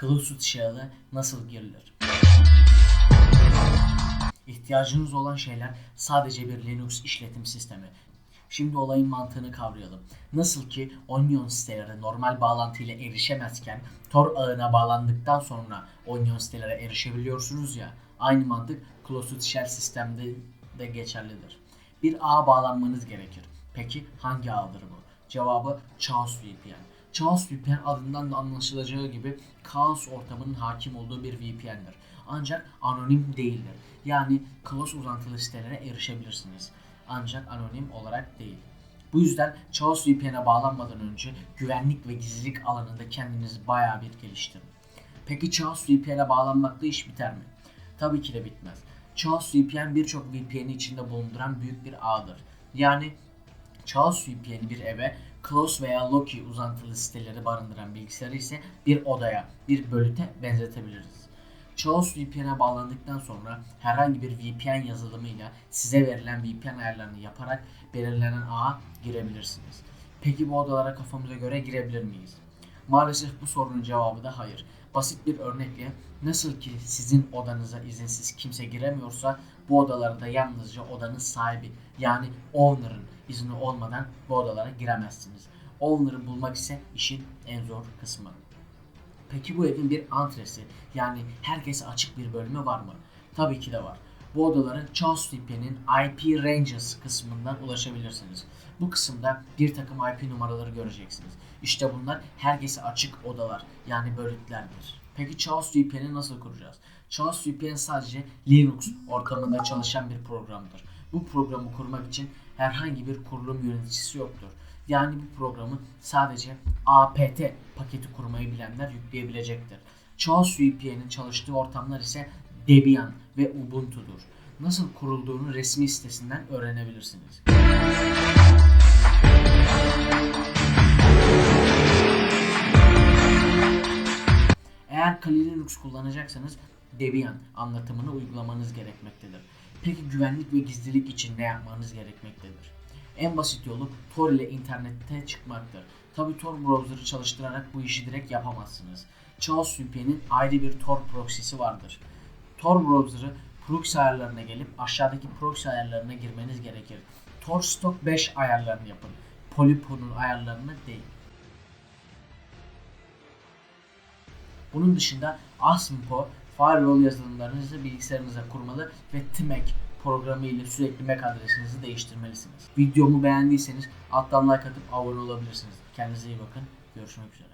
Cloud Shell'e nasıl girilir? İhtiyacınız olan şeyler sadece bir Linux işletim sistemi. Şimdi olayın mantığını kavrayalım. Nasıl ki Onion sitelere normal bağlantıyla erişemezken Tor ağına bağlandıktan sonra Onion sitelere erişebiliyorsunuz ya. Aynı mantık Closed Shell sistemde de geçerlidir. Bir ağa bağlanmanız gerekir. Peki hangi ağdır bu? Cevabı Chaos VPN. Chaos VPN adından da anlaşılacağı gibi kaos ortamının hakim olduğu bir VPN'dir. Ancak anonim değildir. Yani close uzantılı sitelere erişebilirsiniz. Ancak anonim olarak değil. Bu yüzden Chaos VPN'e bağlanmadan önce güvenlik ve gizlilik alanında kendinizi bayağı bir geliştirin. Peki Chaos VPN'e bağlanmakla iş biter mi? Tabii ki de bitmez. Chaos VPN birçok VPN'i içinde bulunduran büyük bir ağdır. Yani Chaos VPN'i bir eve, Close veya Loki uzantılı siteleri barındıran bilgisayarı ise bir odaya, bir bölüte benzetebiliriz. Chaos VPN'e bağlandıktan sonra herhangi bir VPN yazılımıyla size verilen VPN ayarlarını yaparak belirlenen ağa girebilirsiniz. Peki bu odalara kafamıza göre girebilir miyiz? Maalesef bu sorunun cevabı da hayır. Basit bir örnekle nasıl ki sizin odanıza izinsiz kimse giremiyorsa bu odalara da yalnızca odanın sahibi yani owner'ın izni olmadan bu odalara giremezsiniz. Owner'ı bulmak ise işin en zor kısmı. Peki bu evin bir antresi yani herkese açık bir bölümü var mı? Tabii ki de var. Bu odalara Chaos VPN'in IP Ranges kısmından ulaşabilirsiniz. Bu kısımda bir takım IP numaraları göreceksiniz. İşte bunlar herkese açık odalar yani bölüklerdir. Peki Chaos VPN'i nasıl kuracağız? Chaos VPN sadece Linux ortamında çalışan bir programdır. Bu programı kurmak için herhangi bir kurulum yöneticisi yoktur. Yani bu programı sadece apt paketi kurmayı bilenler yükleyebilecektir. Chaos VPN'in çalıştığı ortamlar ise Debian ve Ubuntu'dur. Nasıl kurulduğunu resmi sitesinden öğrenebilirsiniz. Eğer Kali Linux kullanacaksanız Debian anlatımını uygulamanız gerekmektedir. Peki güvenlik ve gizlilik için ne yapmanız gerekmektedir? En basit yolu Tor ile internette çıkmaktır. Tabi Tor browser'ı çalıştırarak bu işi direkt yapamazsınız. Chaos VPN'in ayrı bir Tor proxy'si vardır. Tor browser'ı proxy ayarlarına gelip aşağıdaki proxy ayarlarına girmeniz gerekir. Tor Stock 5 ayarlarını yapın. Polypon'un ayarlarını değil. Bunun dışında Asimpo firewall yazılımlarınızı bilgisayarınıza kurmalı ve TMAC programı ile sürekli MAC adresinizi değiştirmelisiniz. Videomu beğendiyseniz alttan like atıp abone olabilirsiniz. Kendinize iyi bakın. Görüşmek üzere.